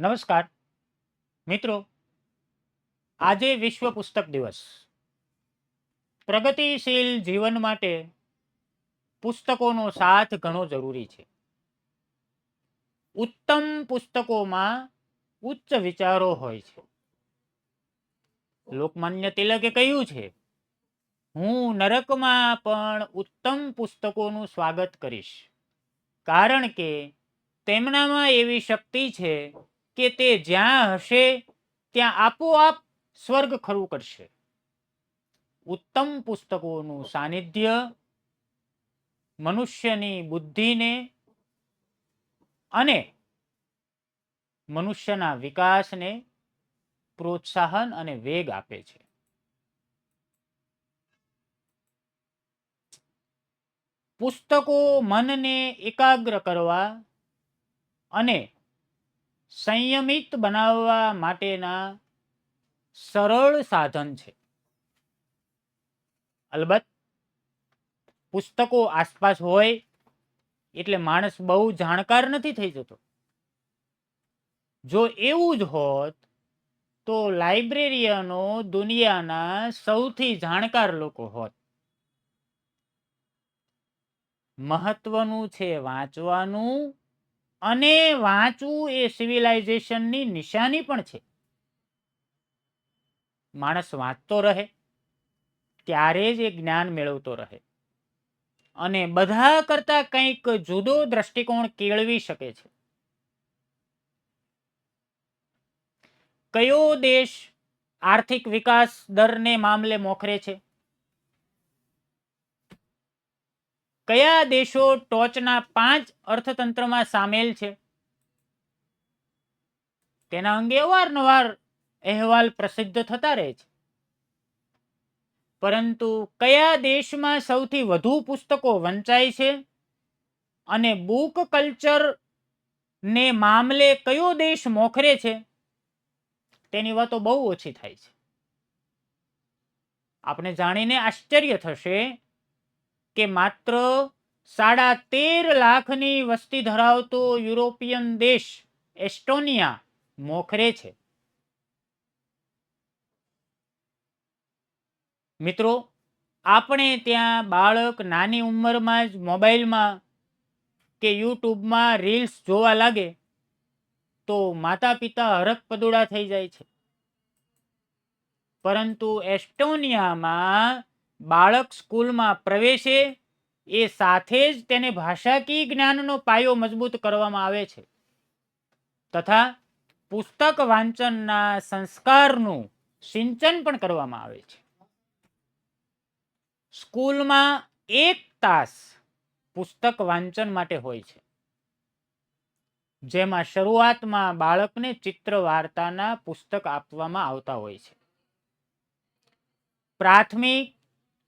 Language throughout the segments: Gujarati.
નમસ્કાર. મિત્રો, આજે વિશ્વ પુસ્તક દિવસ. પ્રગતિશીલ જીવન માટે પુસ્તકોનો સાથ ઘણો જરૂરી છે. ઉત્તમ પુસ્તકોમાં ઉચ્ચ વિચારો હોય છે. લોકમાન્ય તિલકે કહ્યું છે, હું નરકમાં પણ ઉત્તમ પુસ્તકોનું સ્વાગત કરીશ. કારણ કે તેમનામાં એવી શક્તિ છે કે તે જ્યાં હશે, ત્યાં આપોઆપ સ્વર્ગ ખરું કરશે. ઉત્તમ પુસ્તકોનું સાનિધ્ય મનુષ્યની બુદ્ધિને અને મનુષ્યના વિકાસને પ્રોત્સાહન અને વેગ આપે છે. પુસ્તકો મનને એકાગ્ર કરવા અને સંયમિત બનાવવા માટેના સરળ સાધન છે. અલબત્ત, પુસ્તકો આસપાસ હોય એટલે માણસ બહુ જાણકાર નથી થઈ જતો. જો એવું જ હોત, તો લાઇબ્રેરિયનો દુનિયાના સૌથી જાણકાર લોકો હોત. મહત્વનું છે વાંચવાનું અને વાંચવું એ સિવિલાઇઝેશનની નિશાની પણ છે. માણસ વાંચતો રહે, ત્યારે જ એ જ્ઞાન મેળવતો રહે. અને બધા કરતા કંઈક જુદો દ્રષ્ટિકોણ કેળવી શકે છે. કયો દેશ આર્થિક વિકાસ દરને મામલે મોખરે છે? કયા દેશો ટોચના પાંચ અર્થતંત્રમાં સામેલ છે? તેના અંગે અવારનવાર અહેવાલ પ્રસિદ્ધ થતા રહે છે. પરંતુ કયા દેશમાં સૌથી વધુ પુસ્તકો વંચાય છે? અને બુક કલ્ચર ને મામલે કયો દેશ મોખરે છે? તેની વાતો બહુ ઓછી થાય છે. આપણે જાણીને આશ્ચર્ય થશે કે માત્ર સાડા તેર લાખની વસ્તી ધરાવતો યુરોપિયન દેશ એસ્ટોનિયા મોખરે છે. મિત્રો, આપણે ત્યાં બાળક નાની ઉંમરમાં જ મોબાઈલમાં કે યુટ્યુબમાં રીલ્સ જોવા લાગે તો માતા પિતા હરખ પદુડા થઈ જાય છે. પરંતુ એસ્ટોનિયામાં બાળક સ્કૂલમાં પ્રવેશે, એ સાથે જ તેને ભાષાકીય જ્ઞાનનો પાયો મજબૂત કરવામાં આવે છે. તથા પુસ્તક વાંચનના સંસ્કારનું સિંચન પણ કરવામાં આવે છે. સ્કૂલમાં એક તાસ પુસ્તક વાંચન માટે હોય છે. જેમાં શરૂઆતમાં બાળકને ચિત્ર વાર્તાના પુસ્તક આપવામાં આવતા હોય છે. પ્રાથમિક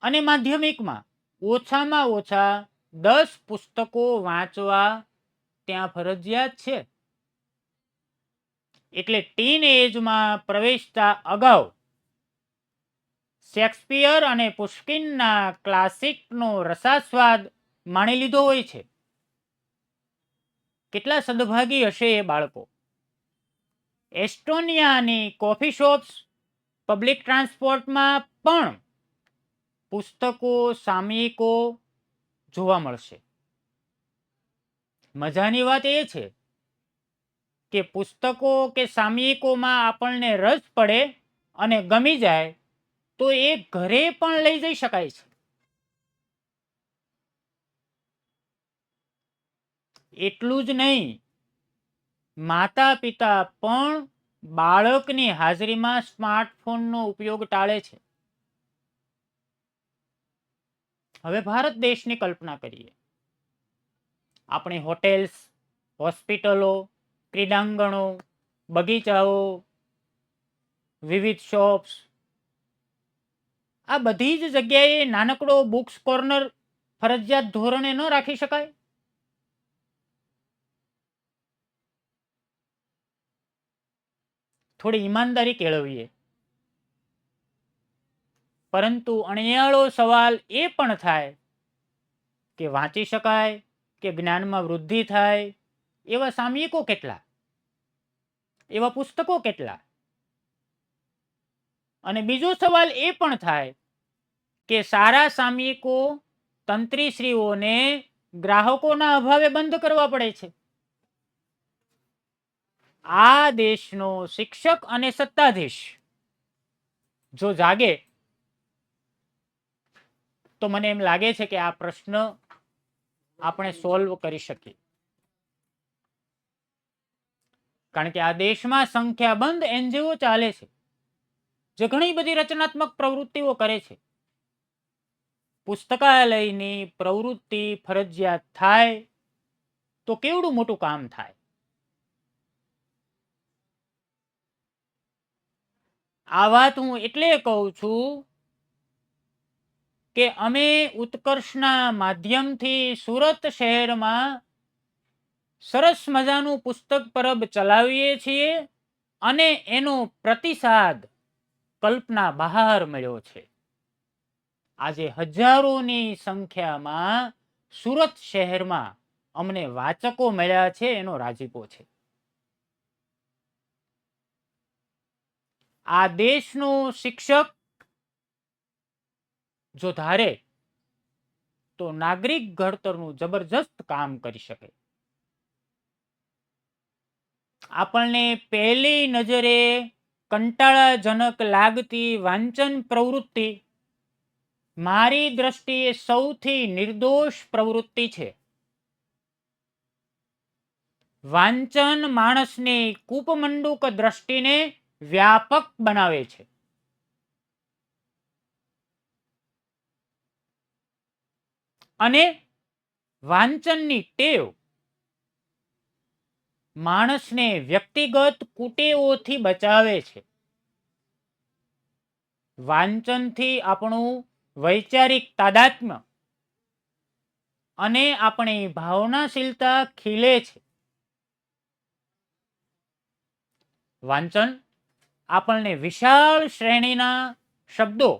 અને માધ્યમિકમાં ઓછામાં ઓછા દસ પુસ્તકો વાંચવા ત્યાં ફરજિયાત છે. એટલે ટીન એજમાં પ્રવેશતા અગાઉ શેક્સપિયર અને પુષ્કિનના ક્લાસિકનો રસાસ્વાદ માણી લીધો હોય છે. કેટલા સદભાગી હશે એ બાળકો? એસ્ટોનિયાની કોફી શોપ્સ, પબ્લિક ટ્રાન્સપોર્ટમાં પણ પુસ્તકો, સામયિકો જોવા મળશે. મજાની વાત એ છે કે પુસ્તકો કે સામયિકોમાં આપણને રસ પડે અને ગમી જાય તો એ ઘરે પણ લઈ જઈ શકાય છે. એટલું જ નહીં માતા પિતા પણ બાળકની હાજરીમાં સ્માર્ટફોનનો ઉપયોગ ટાળે છે. હવે ભારત દેશની કલ્પના કરીએ. આપણે હોટેલ્સ, હોસ્પિટલો, ક્રીડાંગણો, બગીચાઓ, વિવિધ શોપ્સ, આ બધી જ જગ્યાએ નાનકડો બુક્સ કોર્નર ફરજિયાત ધોરણે ન રાખી શકાય? થોડી ઈમાનદારી કેળવીએ. પરંતુ અણિયાળો સવાલ એ પણ થાય કે વાંચી શકાય કે જ્ઞાનમાં વૃદ્ધિ થાય, એવા સામયિકો કેટલા? એવા પુસ્તકો કેટલા? અને બીજો સવાલ એ પણ થાય કે સારા સામયિકો તંત્રીશ્રીઓને ગ્રાહકોના અભાવે બંધ કરવા પડે છે. આ દેશનો શિક્ષક અને સત્તાધીશ જો જાગે તો મને એમ લાગે છે કે આ પ્રશ્ન આપણે સોલ્વ કરી શકીએ. કારણ કે આ દેશમાં સંખ્યાબંધ એનજીઓ ચાલે છે. જે ઘણી બધી રચનાત્મક પ્રવૃત્તિઓ કરે છે. પુસ્તકાલયની પ્રવૃત્તિ ફરજિયાત થાય તો કેવડું મોટું કામ થાય? આ વાત હું એટલે કહું છું કે અમે ઉત્કર્ષના માધ્યમથી સુરત શહેરમાં સરસ મજાનું પુસ્તક પરબ ચલાવીએ છીએ અને એનો પ્રતિસાદ કલ્પના બહાર મળ્યો છે. આજે હજારોની સંખ્યામાં સુરત શહેરમાં અમને વાચકો મળ્યા છે, એનો રાજીપો છે. આ દેશનો શિક્ષક જો ધારે તો નાગરિક ઘડતરનું જબરજસ્ત કામ કરી શકે. આપણને પહેલી નજરે કંટાળાજનક લાગતી વાંચન પ્રવૃત્તિ મારી દ્રષ્ટિએ સૌથી નિર્દોષ પ્રવૃત્તિ છે. વાંચન માણસની કૂપમંડુક દ્રષ્ટિને વ્યાપક બનાવે છે. અને વાંચનની ટેવ. માણસને વ્યક્તિગત કુટેવોથી બચાવે છે. વાંચનથી આપણું વૈચારિક તાદાત્મ્ય અને આપણી ભાવનાશીલતા ખીલે છે. વાંચન આપણને વિશાળ શ્રેણીના શબ્દો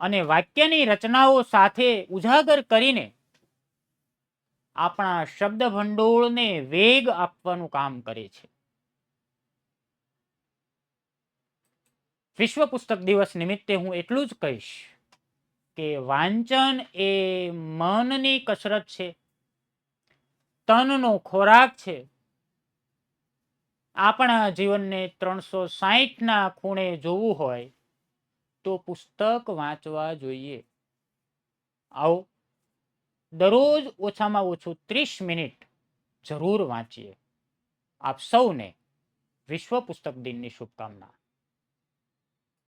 અને વાક્યની રચનાઓ સાથે ઉજાગર કરીને આપણા શબ્દ ભંડોળને વેગ આપવાનું કામ કરે છે. વિશ્વ પુસ્તક દિવસ નિમિત્તે હું એટલું જ કહીશ કે વાંચન એ મનની કસરત છે, તનનો ખોરાક છે. આપણા જીવનને ત્રણસો સાહીઠના ખૂણે જોવું હોય તો પુસ્તક વાંચવા જોઈએ. આવો. દરરોજ ઓછામાં ઓછું ત્રીસ મિનિટ જરૂર વાંચીએ. આપ સૌને વિશ્વ પુસ્તક દિનની શુભકામના.